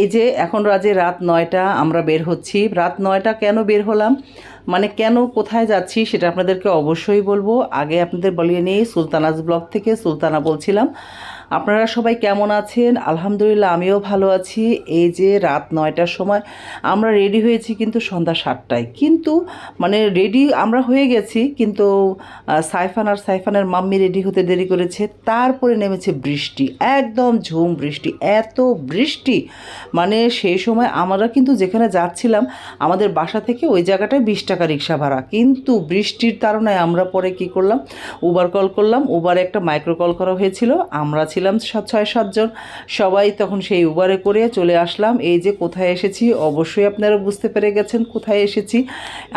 এই যে এখন রাজে রাত নয়টা, আমরা বের হচ্ছি। রাত নয়টা কেন বের হলাম? মানে কেন কোথায় যাচ্ছি সেটা আপনাদেরকে অবশ্যই বলব। আগে আপনাদের বলিয়ে নিই, সুলতানাজ ব্লগ থেকে সুলতানা বলছিলাম। আপনারা সবাই কেমন আছেন? আলহামদুলিল্লাহ, আমিও ভালো আছি। এই যে রাত নয়টার সময় আমরা রেডি হয়েছি কিন্তু সন্ধ্যা সাতটায়। কিন্তু মানে রেডি আমরা হয়ে গেছি, কিন্তু সাইফান আর সাইফানের মাম্মি রেডি হতে দেরি করেছে। তারপরে নেমেছে বৃষ্টি, একদম ঝুম বৃষ্টি, এত বৃষ্টি। মানে সেই সময় আমরা কিন্তু যেখানে যাচ্ছিলাম, আমাদের বাসা থেকে ওই জায়গাটায় বিশ টাকা রিক্সা ভাড়া। কিন্তু বৃষ্টির কারণে আমরা পরে কি করলাম? উবার কল করলাম উবারে একটা মাইক্রো কল করা হয়েছিল। আমরা ছিলাম সাত, ছয় সাতজন সবাই তখন সেই উবারে করে চলে আসলাম। এই যে কোথায় এসেছি? অবশ্যই আপনারা বুঝতে পেরে গেছেন কোথায় এসেছি।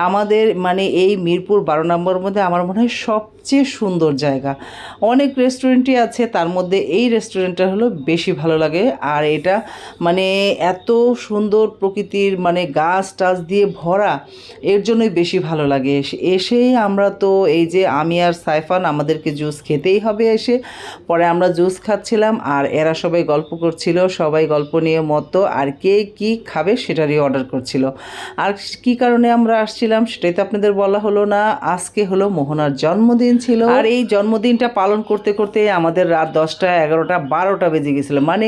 আমাদের মানে এই মিরপুর বারো নম্বর মধ্যে আমার মনে হয় সবচেয়ে সুন্দর জায়গা। অনেক রেস্টুরেন্টই আছে, তার মধ্যে এই রেস্টুরেন্টটা হলো বেশি ভালো লাগে। আর এটা মানে এত সুন্দর প্রকৃতির মানে গাছ টাছ দিয়ে ভরা, এর জন্যই বেশি ভালো লাগে। এসে- এসেই আমরা তো এই যে আমি আর সাইফান, আমাদেরকে জুস খেতেই হবে এসে। পরে আমরা জুস খাচ্ছিলাম, আর এরা সবাই গল্প করছিল, সবাই গল্প নিয়ে মতো আর কে কি খাবে সেটারই অর্ডার করছিল। আর কি কারণে আমরা আসছিলাম, সেটাই তো আপনাদের বলা হলো না। আজকে হলো মোহনার জন্মদিন। ছিল। আর এই জন্মদিনটা পালন করতে করতে আমাদের রাত দশটা, এগারোটা, বারোটা বেজে গেছিল। মানে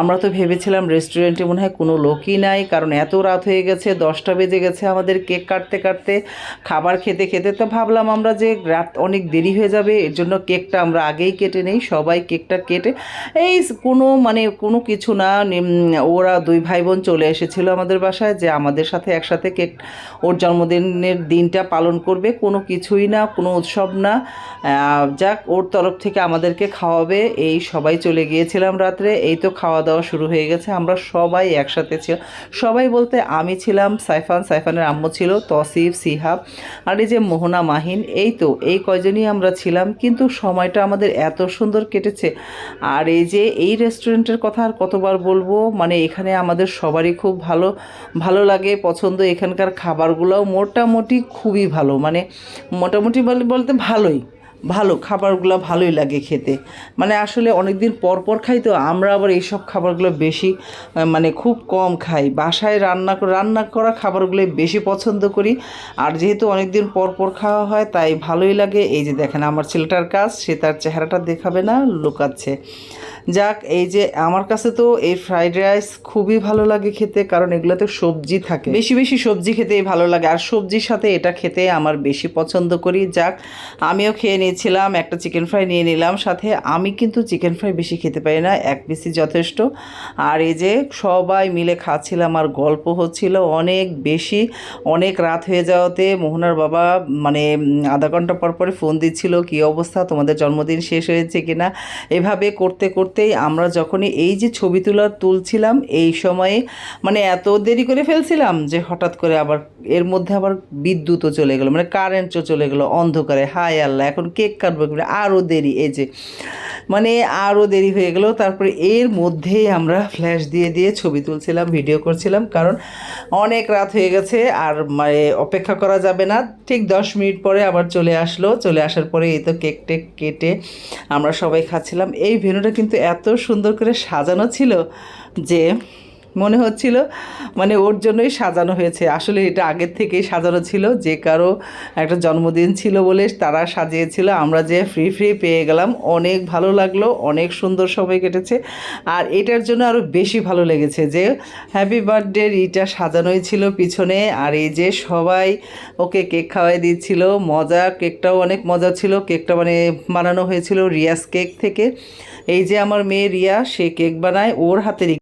আমরা তো ভেবেছিলাম রেস্টুরেন্টে মনে হয় কোনো লোকই নাই, কারণ এত রাত হয়ে গেছে, দশটা বেজে গেছে আমাদের কেক কাটতে কাটতে। খাবার খেতে খেতে তো ভাবলাম আমরা যে রাত অনেক দেরি হয়ে যাবে, এর জন্য কেকটা আমরা আগেই কেটে নেই, সবাই কেকটা কেটে, এই কোনো মানে কোনো কিছু না ওরা দুই ভাই বোন চলে এসেছিল আমাদের বাসায় যে আমাদের সাথে একসাথে কেক, ওর জন্মদিনের দিনটা পালন করবে, কোনো কিছুই না, কোনো উৎসব না। আহ, যাক ওর তরফ থেকে আমাদেরকে খাওয়াবে। এই সবাই চলে গিয়েছিলাম রাত্রে। এই তো খাওয়া দাওয়া শুরু হয়ে গেছে। আমরা সবাই একসাথে ছিল। সবাই বলতে আমি ছিলাম সাইফান সাইফানের আম্মু ছিল তসিফ সিহাব আর এই যে মোহনা মাহিন এই তো এই কয়জনই আমরা ছিলাম। কিন্তু সময়টা আমাদের এত সুন্দর কেটেছে। আর এই যে এই রেস্টুরেন্টের কথা আর কতবার বলব মানে এখানে আমাদের সবারই খুব ভালো ভালো লাগে। পছন্দ এখানকার খাবারগুলোও মোটামুটি খুবই ভালো। মানে মোটামুটি বলতে বলতে ভালোই, ভালো, খাবারগুলো ভালোই লাগে খেতে। মানে আসলে অনেক দিন পর পর খাই তো, আমরা আবার এইসব খাবারগুলো বেশি মানে খুব কম খাই। বাসায় রান্না রান্না করা খাবারগুলো বেশি পছন্দ করি। আর যেহেতু অনেক দিন পর পর খাওয়া হয়, তাই ভালোই লাগে। এই যে দেখেন, আমার ছেলেটার কাজ, সে তার চেহারাটা দেখাবে না, লুকাচ্ছে। যাক, এই যে আমার কাছে তো এই ফ্রাইড রাইস খুবই ভালো লাগে খেতে, কারণ এগুলোতে সবজি থাকে। বেশি বেশি সবজি খেতেই ভালো লাগে, আর সবজির সাথে এটা খেতে আমার বেশি পছন্দ করি। যাক, আমিও খেয়ে নিয়েছিলাম, একটা চিকেন ফ্রাই নিয়ে নিলাম, সাথে আমি কিন্তু চিকেন ফ্রাই বেশি খেতে পারি না, এক পিসি যথেষ্ট। আর এই যে সবাই মিলে খাচ্ছিলাম, আর গল্প হচ্ছিল অনেক বেশি। অনেক রাত হয়ে যাওয়াতে মোহনার বাবা মানে আধা ঘণ্টা পর পরে ফোন দিচ্ছিল, কী অবস্থা? তোমাদের জন্মদিন শেষ হয়েছে কিনা? এভাবে করতে করতে করতেই আমরা যখনই এই যে ছবি তোলা তুলছিলাম, এই সময়ে মানে এত দেরি করে ফেলছিলাম যে হঠাৎ করে আবার এর মধ্যে আবার বিদ্যুৎও চলে গেলো মানে কারেন্টও চলে গেলো অন্ধকারে। হায় আল্লাহ, এখন কেক কাটবো আরও দেরি, এই যে মানে আরও দেরি হয়ে গেল। তারপরে এর মধ্যেই আমরা ফ্ল্যাশ দিয়ে দিয়ে ছবি তুলছিলাম ভিডিও করছিলাম, কারণ অনেক রাত হয়ে গেছে, আর মানে অপেক্ষা করা যাবে না। ঠিক দশ মিনিট পরে আবার চলে আসলো। চলে আসার পরে এই তো কেক টেক কেটে আমরা সবাই খাচ্ছিলাম। এই ভেনুটা কিন্তু এত সুন্দর করে সাজানো ছিল যে মনে হচ্ছিল মানে ওর জন্যই সাজানো হয়েছে। আসলে এটা আগের থেকেই সাজানো ছিল, যে কারও একটা জন্মদিন ছিল বলে তারা সাজিয়েছিল। আমরা যে ফ্রি ফ্রি পেয়ে গেলাম, অনেক ভালো লাগল, অনেক সুন্দর সময় কেটেছে। আর এটার জন্য আরও বেশি ভালো লেগেছে যে হ্যাপি বার্থডের ইটা সাজানোই ছিল পিছনে। আর এই যে সবাই ওকে কেক খাওয়াই দিচ্ছিল, মজা, কেকটাও অনেক মজা ছিল। কেকটা মানে বানানো হয়েছিল রিয়াস কেক থেকে। এই যে আমার মেয়ে রিয়া, সে কেক বানায়, ওর হাতেরই